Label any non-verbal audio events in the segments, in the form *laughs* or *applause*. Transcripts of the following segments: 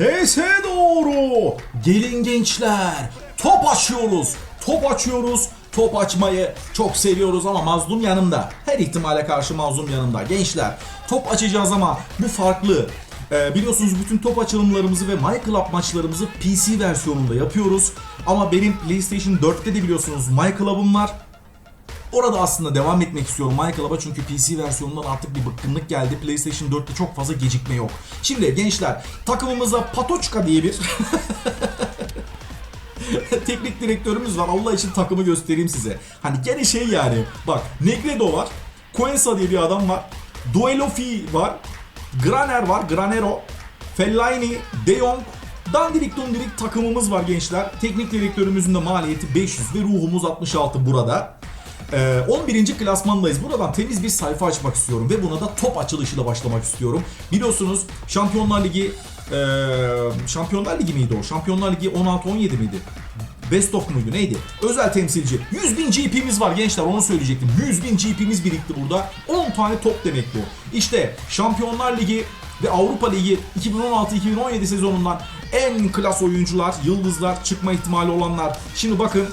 Sese doğru. Gelin gençler. Top açıyoruz. Top açıyoruz. Top açmayı çok seviyoruz ama mazlum yanımda. Her ihtimale karşı mazlum yanımda. Gençler top açacağız ama bu farklı. Ee, biliyorsunuz bütün top açılımlarımızı ve My Club maçlarımızı PC versiyonunda yapıyoruz. Ama benim PlayStation 4'te de biliyorsunuz My Club'ım var. Orada aslında devam etmek istiyorum Club'a çünkü PC versiyonundan artık bir bıkkınlık geldi. PlayStation 4'te çok fazla gecikme yok. Şimdi gençler takımımızda Patoçka diye bir *laughs* teknik direktörümüz var. Allah için takımı göstereyim size. Hani gene şey yani bak Negredo var. Coenza diye bir adam var. Duelofi var. Graner var. Granero. Fellaini, De Jong, Dandirik Dundirik takımımız var gençler. Teknik direktörümüzün de maliyeti 500 ve ruhumuz 66 burada. Ee, 11. klasmandayız. Buradan temiz bir sayfa açmak istiyorum ve buna da top açılışıyla başlamak istiyorum. Biliyorsunuz Şampiyonlar Ligi e, Şampiyonlar Ligi miydi o? Şampiyonlar Ligi 16-17 miydi? Best of muydu neydi? Özel temsilci. 100 bin GP'miz var gençler onu söyleyecektim. 100 bin GP'miz birikti burada. 10 tane top demek bu. İşte Şampiyonlar Ligi ve Avrupa Ligi 2016-2017 sezonundan en klas oyuncular, yıldızlar, çıkma ihtimali olanlar. Şimdi bakın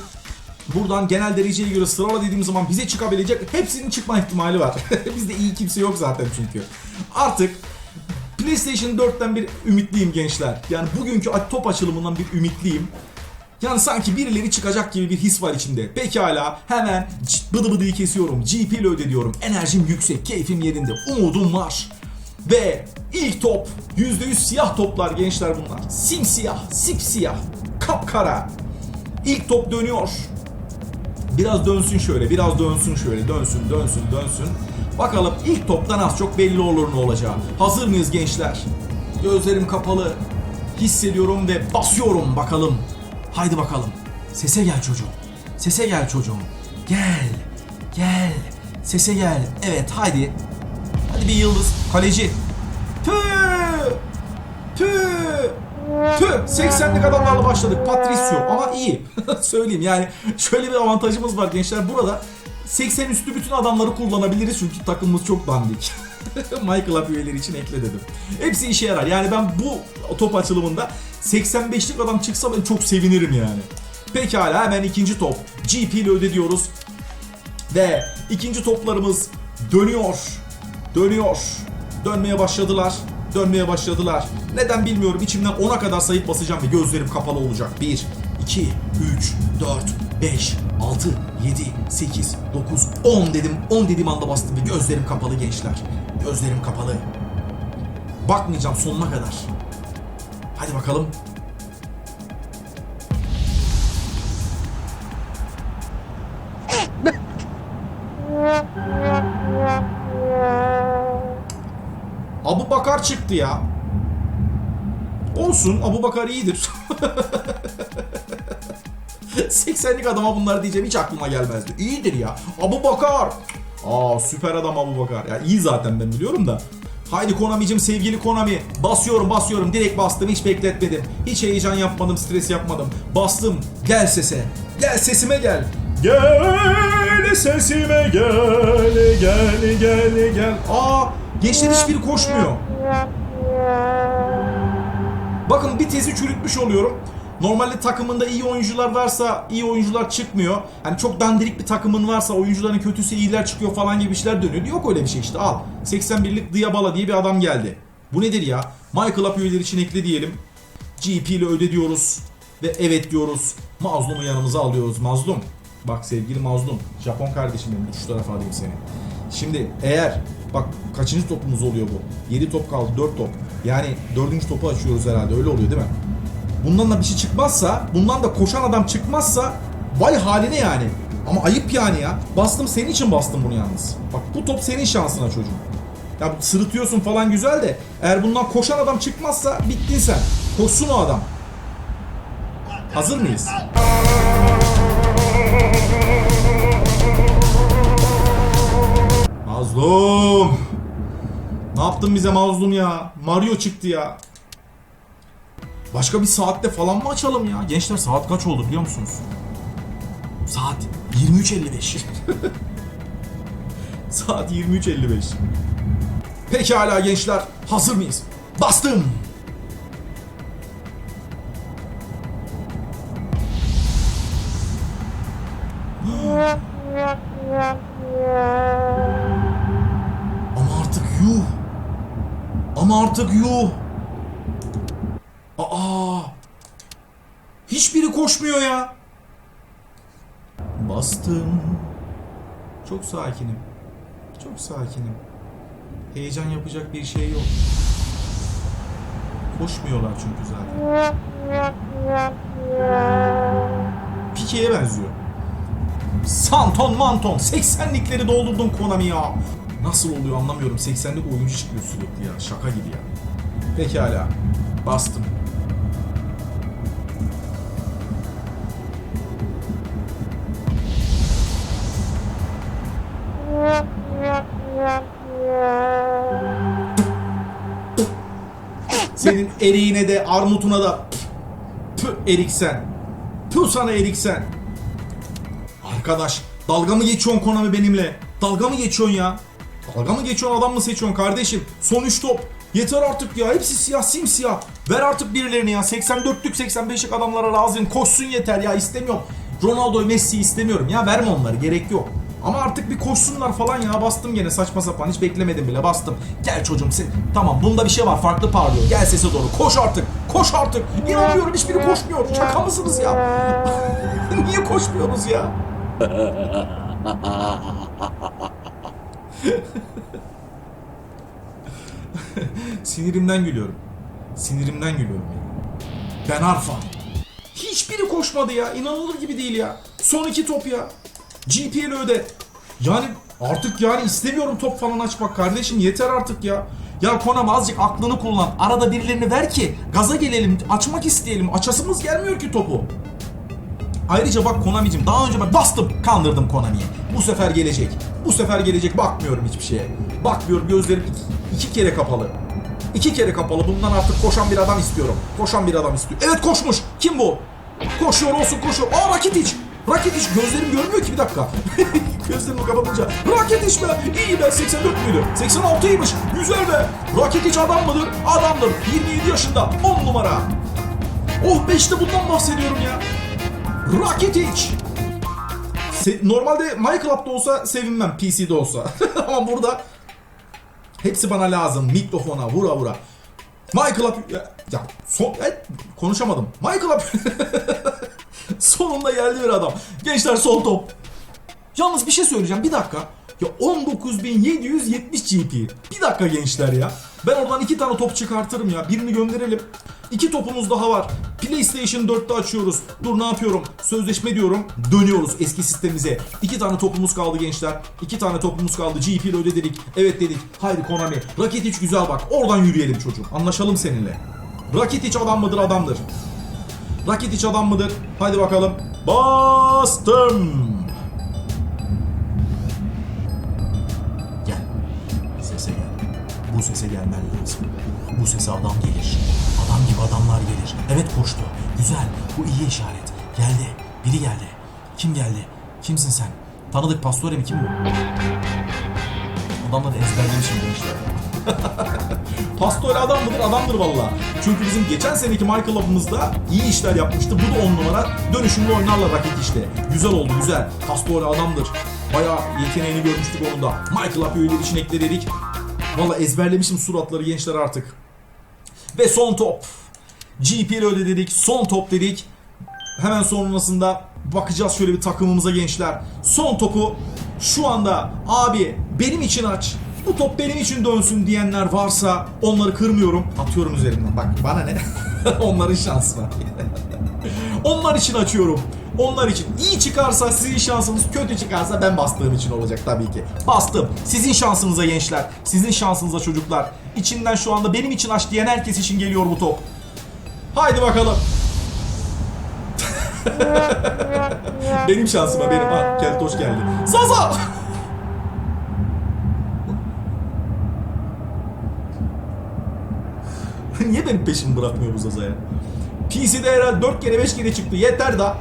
Buradan genel dereceye göre sırala dediğim zaman bize çıkabilecek hepsinin çıkma ihtimali var. *laughs* Bizde iyi kimse yok zaten çünkü. Artık PlayStation 4'ten bir ümitliyim gençler. Yani bugünkü top açılımından bir ümitliyim. Yani sanki birileri çıkacak gibi bir his var içimde. Pekala hemen bıdı bıdıyı kesiyorum. GP ile ödediyorum. Enerjim yüksek, keyfim yerinde, umudum var. Ve ilk top %100 siyah toplar gençler bunlar. Simsiyah, sipsiyah, kapkara. İlk top dönüyor. Biraz dönsün şöyle, biraz dönsün şöyle, dönsün, dönsün, dönsün. Bakalım ilk toptan az çok belli olur ne olacağı. Hazır mıyız gençler? Gözlerim kapalı. Hissediyorum ve basıyorum bakalım. Haydi bakalım. Sese gel çocuğum. Sese gel çocuğum. Gel. Gel. Sese gel. Evet haydi. Hadi bir yıldız. Kaleci. Tüh. Tüh. Tüh 80'lik adamlarla başladık. Patricio ama iyi. *laughs* Söyleyeyim yani şöyle bir avantajımız var gençler. Burada 80 üstü bütün adamları kullanabiliriz çünkü takımımız çok dandik. *laughs* Michael üyeleri için ekle dedim. Hepsi işe yarar. Yani ben bu top açılımında 85'lik adam çıksa ben çok sevinirim yani. Pekala hemen ikinci top. GP ile ödediyoruz. Ve ikinci toplarımız dönüyor. Dönüyor. Dönmeye başladılar. Dönmeye başladılar. Neden bilmiyorum. İçimden 10'a kadar sayıp basacağım ve gözlerim kapalı olacak. 1, 2, 3, 4, 5, 6, 7, 8, 9, 10 dedim. 10 dediğim anda bastım ve gözlerim kapalı gençler. Gözlerim kapalı. Bakmayacağım sonuna kadar. Hadi bakalım. Bakar çıktı ya. Olsun Abu Bakar iyidir. *laughs* 80'lik adama bunlar diyeceğim hiç aklıma gelmezdi. İyidir ya. Abu Bakar. Aa süper adam Abu Bakar. Ya iyi zaten ben biliyorum da. Haydi Konami'cim sevgili Konami. Basıyorum basıyorum. Direkt bastım hiç bekletmedim. Hiç heyecan yapmadım stres yapmadım. Bastım. Gel sese. Gel sesime gel. Gel sesime gel. Gel gel gel. Aa gençler hiçbiri koşmuyor. Bakın bir tezi çürütmüş oluyorum. Normalde takımında iyi oyuncular varsa iyi oyuncular çıkmıyor. Hani çok dandirik bir takımın varsa oyuncuların kötüsü iyiler çıkıyor falan gibi işler dönüyor. Yok öyle bir şey işte al. 81'lik Diabala diye bir adam geldi. Bu nedir ya? Michael Up üyeleri için ekle diyelim. GP ile öde diyoruz. Ve evet diyoruz. Mazlum'u yanımıza alıyoruz. Mazlum. Bak sevgili Mazlum. Japon kardeşim benim. Şu tarafa alayım seni. Şimdi eğer bak kaçıncı topumuz oluyor bu? 7 top kaldı 4 top. Yani dördüncü topu açıyoruz herhalde öyle oluyor değil mi? Bundan da bir şey çıkmazsa, bundan da koşan adam çıkmazsa vay haline yani. Ama ayıp yani ya. Bastım senin için bastım bunu yalnız. Bak bu top senin şansına çocuğum. Ya sırıtıyorsun falan güzel de eğer bundan koşan adam çıkmazsa bittin sen. Koşsun o adam. Hazır mıyız? Yaptın bize mazlum ya? Mario çıktı ya. Başka bir saatte falan mı açalım ya? Gençler saat kaç oldu biliyor musunuz? Saat 23.55. *laughs* saat 23.55. Pekala gençler hazır mıyız? Bastım. Artık yuh. Aa. Hiçbiri koşmuyor ya. Bastım. Çok sakinim. Çok sakinim. Heyecan yapacak bir şey yok. Koşmuyorlar çünkü zaten. Pike'ye benziyor. Santon manton 80'likleri doldurdun Konami ya. Nasıl oluyor anlamıyorum. 80'lik oyuncu çıkıyor sürekli ya. Şaka gibi ya. Pekala. Bastım. Senin eriğine de armutuna da pü eriksen. Pü sana eriksen. Arkadaş dalga mı geçiyorsun Konami benimle? Dalga mı geçiyorsun ya? Dalga mı geçiyorsun adam mı seçiyorsun kardeşim? Son 3 top. Yeter artık ya. Hepsi siyah simsiyah. Ver artık birilerini ya. 84'lük 85'lik adamlara razıyım. Koşsun yeter ya. istemiyorum. Ronaldo Messi istemiyorum ya. Verme onları. Gerek yok. Ama artık bir koşsunlar falan ya. Bastım gene saçma sapan. Hiç beklemedim bile. Bastım. Gel çocuğum sen. Tamam bunda bir şey var. Farklı parlıyor. Gel sese doğru. Koş artık. Koş artık. İnanmıyorum hiçbiri koşmuyor. Şaka mısınız ya? *laughs* Niye koşmuyoruz ya? *laughs* *laughs* Sinirimden gülüyorum. Sinirimden gülüyorum ya. Ben Arfa. Hiçbiri koşmadı ya. İnanılır gibi değil ya. Son iki top ya. GPL öde. Yani artık yani istemiyorum top falan açmak kardeşim. Yeter artık ya. Ya Konam azıcık aklını kullan. Arada birilerini ver ki gaza gelelim. Açmak isteyelim. Açasımız gelmiyor ki topu. Ayrıca bak Konami'cim daha önce ben bastım kandırdım Konami'yi. Bu sefer gelecek. Bu sefer gelecek bakmıyorum hiçbir şeye. Bakmıyorum gözlerim iki, iki kere kapalı. İki kere kapalı. Bundan artık koşan bir adam istiyorum. Koşan bir adam istiyor. Evet koşmuş. Kim bu? Koşuyor olsun koşuyor. Aa Rakitic. Rakitic gözlerim görmüyor ki bir dakika. *laughs* Gözlerimi kapatınca. Rakitic be. İyi be 84 müydü? 86'ymış. Güzel be. Rakitic adam mıdır? Adamdır. 27 yaşında. 10 numara. Oh be işte bundan bahsediyorum ya. Rakitic. Se- Normalde MyClub'da olsa sevinmem PC'de olsa. *laughs* Ama burada hepsi bana lazım. Mikrofona vura vura. MyClub ya, ya son, e, konuşamadım. MyClub *laughs* sonunda geldi bir adam. Gençler sol top. Yalnız bir şey söyleyeceğim bir dakika. Ya 19770 GP. Bir dakika gençler ya. Ben oradan iki tane top çıkartırım ya. Birini gönderelim. İki topumuz daha var. PlayStation 4'te açıyoruz. Dur ne yapıyorum? Sözleşme diyorum. Dönüyoruz eski sistemimize. İki tane topumuz kaldı gençler. İki tane topumuz kaldı. GP ile ödedik. Evet dedik. Haydi Konami. Rakitic güzel bak. Oradan yürüyelim çocuğum. Anlaşalım seninle. Rakitic adam mıdır adamdır. Rakitic adam mıdır? Hadi bakalım. Bastım. Bu sese gelmen lazım. Bu sese adam gelir. Adam gibi adamlar gelir. Evet koştu. Güzel. Bu iyi işaret. Geldi. Biri geldi. Kim geldi? Kimsin sen? Tanıdık Pastore mi? Kim bu? Adamları ezberlemişim gençler. *laughs* Pastore adam mıdır? Adamdır valla. Çünkü bizim geçen seneki Michael Up'ımızda iyi işler yapmıştı. Bu da 10 numara. Dönüşümlü oynarlar raket işte. Güzel oldu güzel. Pastore adamdır. Bayağı yeteneğini görmüştük onun da. Michael Up üyeleri için ekledik. Valla ezberlemişim suratları gençler artık. Ve son top. GP'li öde dedik. Son top dedik. Hemen sonrasında bakacağız şöyle bir takımımıza gençler. Son topu şu anda abi benim için aç. Bu top benim için dönsün diyenler varsa onları kırmıyorum. Atıyorum üzerimden. Bak bana ne? *laughs* Onların şansına. *laughs* Onlar için açıyorum. Onlar için. iyi çıkarsa sizin şansınız, kötü çıkarsa ben bastığım için olacak tabii ki. Bastım. Sizin şansınıza gençler. Sizin şansınıza çocuklar. İçinden şu anda benim için aç diyen herkes için geliyor bu top. Haydi bakalım. *laughs* benim şansıma benim. Ha Keltoş geldi. Zaza! *laughs* Niye benim peşimi bırakmıyor bu Zaza ya? PC'de herhalde 4 kere 5 kere çıktı. Yeter da.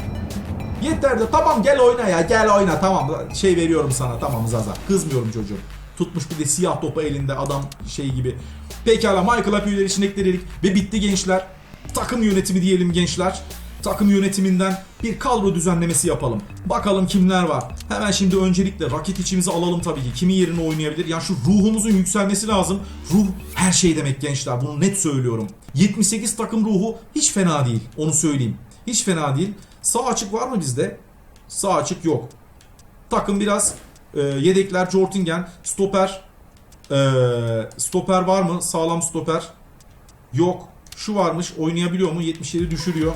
Yeter de. Tamam gel oyna ya. Gel oyna. Tamam şey veriyorum sana. Tamam Zaza. Kızmıyorum çocuğum. Tutmuş bir de siyah topu elinde adam şey gibi. Pekala Michael üyeleri için ekledik ve bitti gençler. Takım yönetimi diyelim gençler. takım yönetiminden bir kadro düzenlemesi yapalım. Bakalım kimler var. Hemen şimdi öncelikle rakit içimizi alalım tabii ki. Kimin yerine oynayabilir? Ya şu ruhumuzun yükselmesi lazım. Ruh her şey demek gençler. Bunu net söylüyorum. 78 takım ruhu hiç fena değil. Onu söyleyeyim. Hiç fena değil. Sağ açık var mı bizde? Sağ açık yok. Takım biraz e, yedekler Jortingen, stoper e, stoper var mı? Sağlam stoper. Yok. Şu varmış. Oynayabiliyor mu? 77 düşürüyor.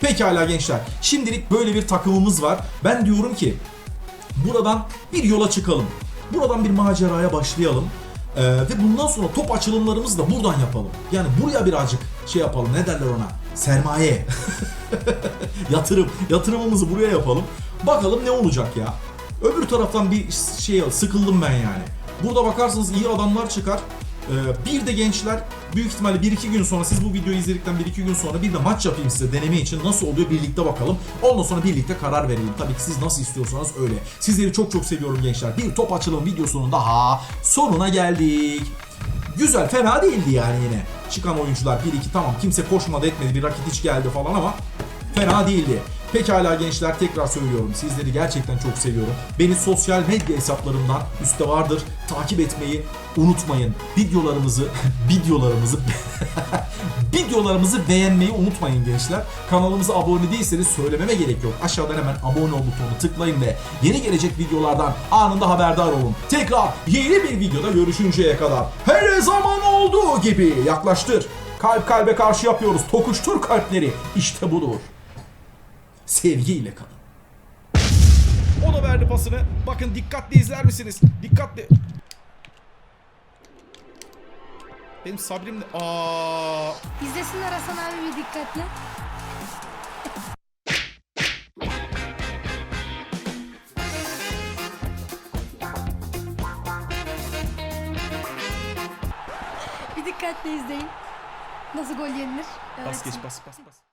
Pekala gençler. Şimdilik böyle bir takımımız var. Ben diyorum ki buradan bir yola çıkalım. Buradan bir maceraya başlayalım. Ee, ve bundan sonra top açılımlarımızı da buradan yapalım. Yani buraya birazcık şey yapalım. Ne derler ona? Sermaye. *laughs* Yatırım. Yatırımımızı buraya yapalım. Bakalım ne olacak ya. Öbür taraftan bir şey sıkıldım ben yani. Burada bakarsanız iyi adamlar çıkar. Ee, bir de gençler büyük ihtimalle 1-2 gün sonra siz bu videoyu izledikten 1-2 gün sonra bir de maç yapayım size deneme için nasıl oluyor birlikte bakalım. Ondan sonra birlikte karar verelim. Tabii ki siz nasıl istiyorsanız öyle. Sizleri çok çok seviyorum gençler. Bir top açılım videosunun daha sonuna geldik. Güzel fena değildi yani yine. Çıkan oyuncular 1-2 tamam kimse koşmadı etmedi bir rakit hiç geldi falan ama fena değildi. Pekala gençler tekrar söylüyorum. Sizleri gerçekten çok seviyorum. Beni sosyal medya hesaplarımdan üstte vardır. Takip etmeyi unutmayın. Videolarımızı *laughs* videolarımızı *laughs* videolarımızı beğenmeyi unutmayın gençler. Kanalımıza abone değilseniz söylememe gerek yok. Aşağıdan hemen abone ol butonuna tıklayın ve yeni gelecek videolardan anında haberdar olun. Tekrar yeni bir videoda görüşünceye kadar her zaman olduğu gibi yaklaştır. Kalp kalbe karşı yapıyoruz. Tokuştur kalpleri. İşte budur. Sevgiyle kalın. O da verdi pasını. Bakın dikkatli izler misiniz? Dikkatli. Benim sabrim de... Aa, İzlesinler Hasan abi bir dikkatli. bir dikkatli izleyin. Nasıl gol yenilir? Evet. bas geç bas bas bas.